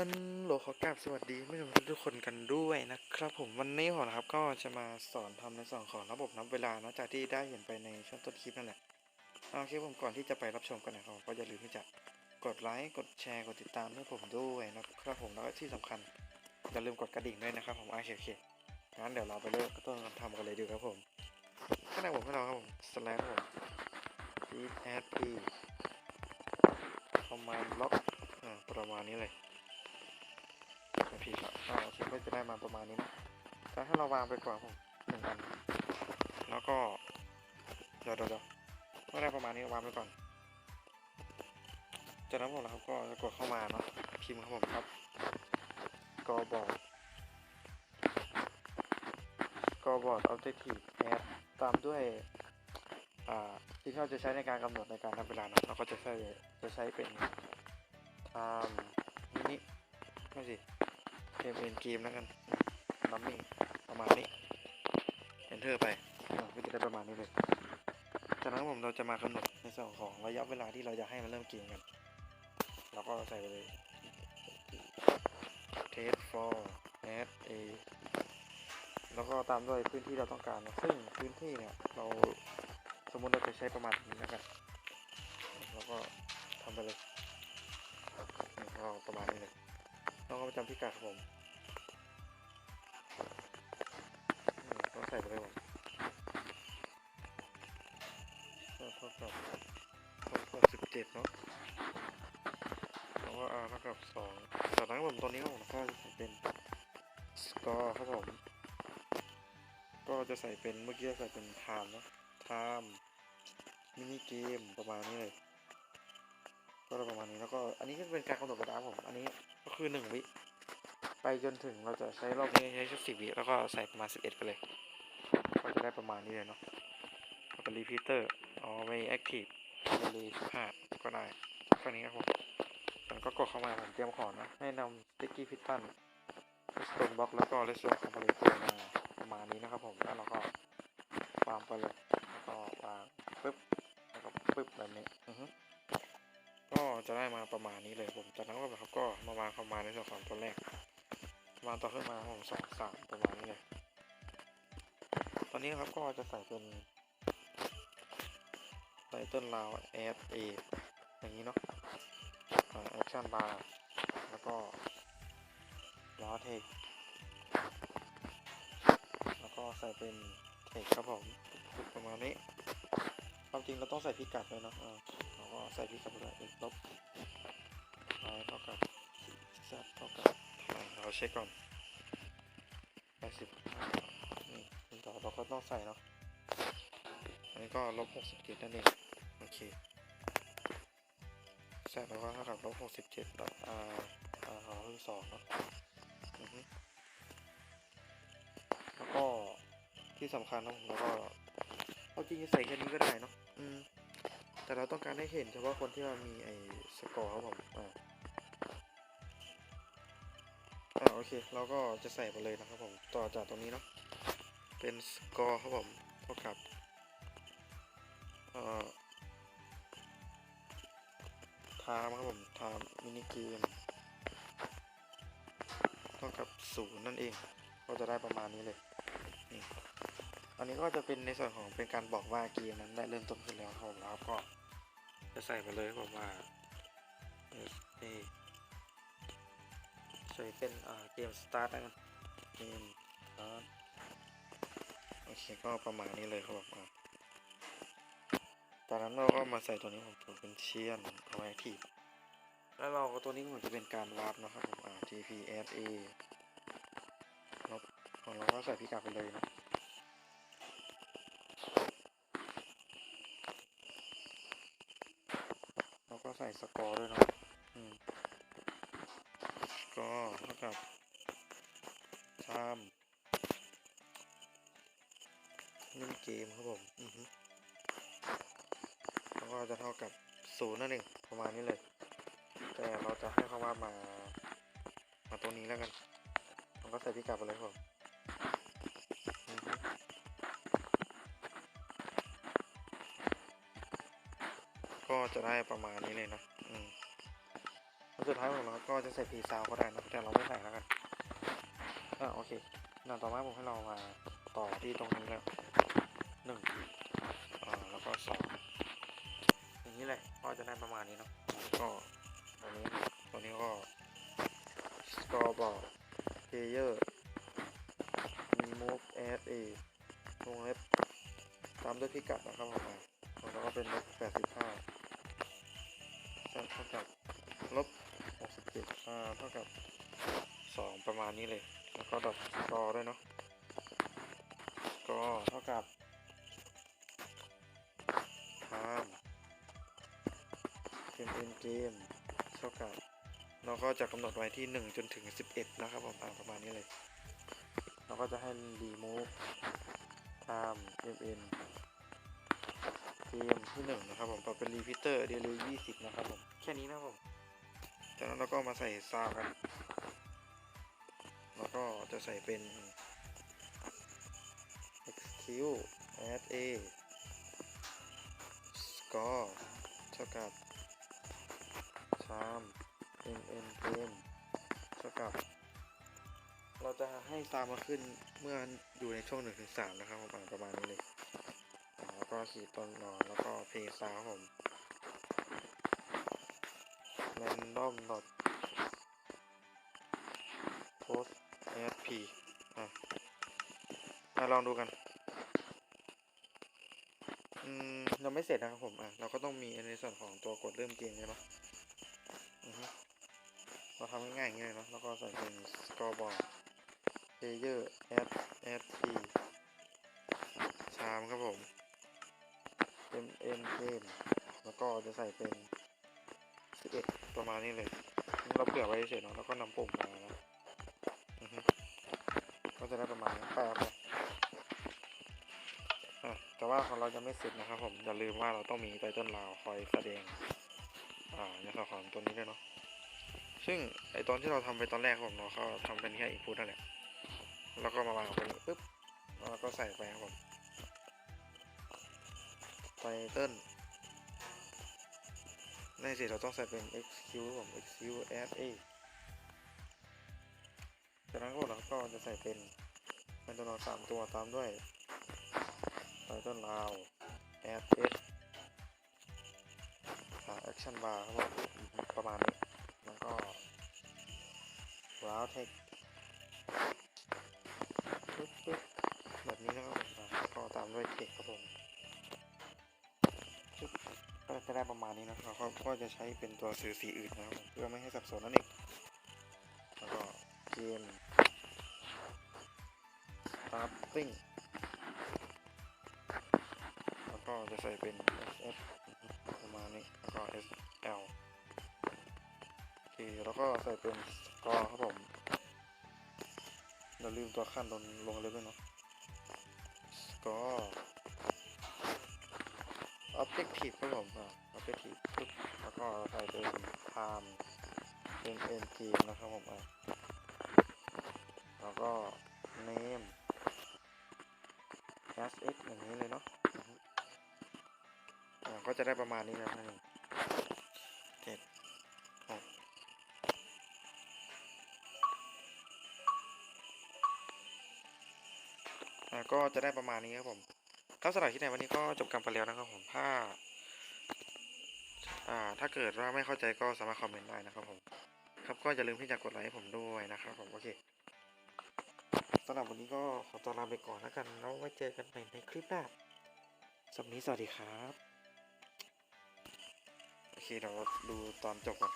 ฮัลโหลขอกราบสวัสดีไม่ชมทุกคนกันด้วยนะครับ ผมวันนี้ผมนะครับก็จะมาสอนทำในส่วนของระบบนับเวลาเนอกจากที่ได้เห็นไปในช่วงต้นคลิปนั่นแหละโอเคผมก่อนที่จะไปรับชมกันนะครับก็อย่าลืมที่จะกดไลค์กดแชร์กดติดตามให้ผมด้วยนะครับผมแล้วที่สำคัญอย่าลืมกดกระดิ่งด้วยนะครับผมโอเคโอเคงั้นเดี๋ยวเราไปเริ่มต้นทำกันเลยดีครับผมข้างในผมให้เราครับผม slash ครับผม feed add p command block อ่าประมาณนี้เลย ผิดครับอ่าโอเคก็จะได้มาประมาณนี้นะแต่ถ้าเราวางไปก่อนผมหนึ่งอัน แล้วก็เดี๋ยวเดี๋ยวเดี๋ยวเมื่อได้ประมาณนี้วางไปก่อน จากนั้นผมนะครับก็จะกดเข้ามาเนาะพิมพ์ครับผมครับกบอร์ดกบอร์ด objective add ตามด้วยอ่าที่เราจะใช้ในการกำหนดในการนับเวลาเนาะเราก็จะใช้จะใช้เป็น time มินิไม่สิ กมเอ็นเกมแล้วกันนัมมิ่งประมาณนี้ enter ไปอ่าก็จะได้ประมาณนี้เลยจากนั้นผมเราจะมากำหนดในส่วนของระยะเวลาที่เราจะให้มันเริ่มเกมกัน เราก็ใส่ไปเลย test for add a แล้วก็ตามด้วยพื้นที่เราต้องการนะซึ่งพื้นที่เนี่ยเราสมมุติเราจะใช้ประมาณนี้แล้วกันแล้วก็ทำไปเลยก็ประมาณนี้เลยต้องเอาประจำพิกัดครับผม ส่ไปเลยผมก็เท่ากับเท่ากับสิบเจ็ดเนาะแล้วก็ r เท่ากับสองจากนั้นผมตัวนี้ผมก็จะใส่เป็น score ครับผม ก็จะใส่เป็นเมื่อกี้ใส่เป็น time เนาะ time มินิเกมประมาณนี้เลย ก็ประมาณนี้แล้วก็อันนี้ก็เป็นการกำหนดเวลาผม อันนี้ก็คือหนึ่งวิ ไปจนถึงเราจะใช้รอบนี้ใช้ชุดสิบวิแล้วก็ใส่ประมาณสิบเอ็ดไปเลย ก็จะได้ประมาณนี้เลยเนาะแล้วก็รีพีเตอร์อ๋อไม่แอคทีฟเลยสิบห้าก็ได้แค่นี้ครับผมมันก็กดเข้ามาผมเตรียมของนะให้นำสติ๊กกี้พิตตันสโตนบล็อกแล้วก็เลสโซคอมพลีตมาประมาณนี้นะครับผมแล้วเราก็วางไปเลยแล้วก็วางปึ๊บแล้วก็ปึ๊บแบบนี้อือก็จะได้มาประมาณนี้เลยผมจากนั้นก็แบบเขาก็มาวางเข้ามาในส่วนของตัวแรกวางต่อขึ้นมาผมสองสามประมาณนี้เลย อนนี้นะครับก็จะใส่เป็นไตเติ้ลลาวแอดเออย่างนี้เนาะแอคชั่นบาร์แล้วก็ล้อเทคแล้วก็ใส่เป็นเทคครับผมประมาณนี้ความจริงเราต้องใส่พิกัดเลยเนาะเราก็ใส่พิกัดไปเลย x ลบ y เท่ากับ z เท่ากับเราเช็คก่อน80 ก็ต้องใส่เนาะอันนี้ก็ลบ67นั่นเองโอเค z แล้วก็เท่ากับลบ67ดอท r r ของเราคือ2เนาะแล้วก็ที่สำคัญนะแล้วก็เอาจริงจะใส่แค่นี้ก็ได้เนาะอืมแต่เราต้องการให้เห็นเฉพาะคนที่มันมีไอ้สกอร์ครับผมอ่าอ่าโอเค เราก็จะใส่ไปเลยนะครับผม ต่อจากตรงนี้เนาะ เป็นสกอร์ครับผมเท่ากับเอ่อไทม์ครับผมไทม์มินิเกมเท่ากับศูนย์นั่นเอง ก็จะได้ประมาณนี้เลยนี่อันนี้ก็จะเป็นในส่วนของเป็นการบอกว่าเกมนั้นได้เริ่มต้นขึ้นแล้วครับผมแล้วก็จะใส่มาเลยผมว่าเอเอใส่เป็นเกมสตาร์ทนะเกมสตาร์ท โอเคก็ประมาณนี้เลยครับผมอะจากนั้นเราก็มาใส่ตัวนี้ผมผมเป็นเชียนเอาไว้ที่แล้วเราก็ตัวนี้ผมจะเป็นการวาร์ปนะครับผมอ่า TPSA แล้วเราก็ใส่พิกัดไปเลยนะแล้วก็ใส่สกอร์ด้วยเนาะอืมสกอร์เท่ากับชาม มินิเกมครับผมอือฮึแล้วก็จะเท่ากับศูนย์นั่นเองประมาณนี้เลย แต่เราจะให้เขาว่ามา มาตรงนี้แล้วกันเราก็ใส่พิกัดไปเลยครับผมก็จะได้ประมาณนี้เลยนะ อืมสุดท้ายของเราก็จะใส่พีซาวก็ได้นะ แต่เราไม่ใส่แล้วกัน อ่าโอเคหน้าต่อมาผมให้เรามาต่อที่ตรงนี้แล้ว หนึ่งอ่าแล้วก็สองอย่างนี้แหละก็จะได้ประมาณนี้เนาะก็ตรงนี้ตรงนี้ก็ scoreboard player remove add a วงเล็บตามด้วยพิกัดนะครับผมแล้วก็เป็นลบ85เท่ากับลบ67อ่าเท่ากับ2ประมาณนี้เลย แล้วก็ดอทสกอร์ด้วยเนาะ เกมเอ็นเกมเท่ากับเราก็จะกำหนดไว้ที่ 1 จนถึง 11 นะครับผมประมาณนี้เลย เราก็จะให้ remove time mn เกมที่ 1 นะครับผมปรับเป็น repeater delay 20 นะครับผม แค่นี้นะครับผมจากนั้นเราก็มาใส่ซาวกันแล้วก็จะใส่เป็น execute add a score เท่ากับ time mn game เท่ากับ เราจะให้ซาวมาขึ้นเมื่ออยู่ในช่วง1ถึง3นะครับผมอ่านประมาณนี้เลยแล้วก็ขีดต้นนอนแล้วก็เพลย์ซาวผม random dot post sp อะมาลองดูกัน อืมยังไม่เสร็จนะครับผม อะ เราก็ต้องมีในส่วนของตัวกดเริ่มเกมใช่ไหม ทำง่ายๆอย่างนี้เลยเนาะแล้วก็ใส่เป็น scoreboard player add add p ชามครับผม m m game แล้วก็จะใส่เป็น 11 ประมาณนี้เลยเราเผื่อไว้เฉยๆเนาะแล้วก็นำปุ่มมานะก็จะได้ประมาณนี้แปบเลยแต่ว่าของเราจะไม่เสร็จนะครับผมอย่าลืมว่าเราต้องมีไตเติ้ลลาวคอยแสดง อ่าในส่วนของตัวนี้ด้วยเนาะ ซึ่งไอตอนที่เราทำไปตอนแรกผมเราก็ทำเป็นแค่อินพุตนั่นแหละ แล้วก็มาวางตรงนี้ปุ๊บแล้วก็ใส่ไปครับผมไตเติ้ลในสิเราต้องใส่เป็น execute ผม execute add a จากนั้นก็เราก็จะใส่เป็นเป็นตัวนอนสามตัวตามด้วย title now add s อ่า action bar ครับผมประมาณนี้ route text ปึ๊บปึ๊บแบบนี้นะครับผมอะแล้วก็ตามด้วย text ครับผมปึ๊บก็จะได้ประมาณนี้นะครับเขาก็จะใช้เป็นตัวสื่อสีอื่นนะครับเพื่อไม่ให้สับสนนั่นเองแล้วก็เกม starting แล้วก็จะใส่เป็น SF ประมาณนี้แล้วก็ SL โอเคแล้วก็ใส่เป็น score ครับผม อย่าลืมตัวขั้นลงลงเลยด้วยเนาะ score objective ครับผมอะ objective ปึ๊บแล้วก็ใส่เป็น time n n g นะครับผมอะแล้วก็ name s x อย่างนี้เลยเนาะก็จะได้ประมาณนี้นะนั่นเจ็ด ก็จะได้ประมาณนี้ครับผมครับสำหรับที่ในวันนี้ก็จบกันไปแล้วนะครับผมถ้าอ่าถ้าเกิดว่าไม่เข้าใจก็สามารถคอมเมนต์ได้นะครับผมครับก็อย่าลืมที่จะกดไลค์ให้ผมด้วยนะครับผมโอเคสำหรับวันนี้ก็ขอตัวลาไปก่อนแล้วกันแล้วไว้เจอกันใหม่ในคลิปหน้าสำหรับนนี้สวัสดีครับ โอเคเราดูตอนจบก่อน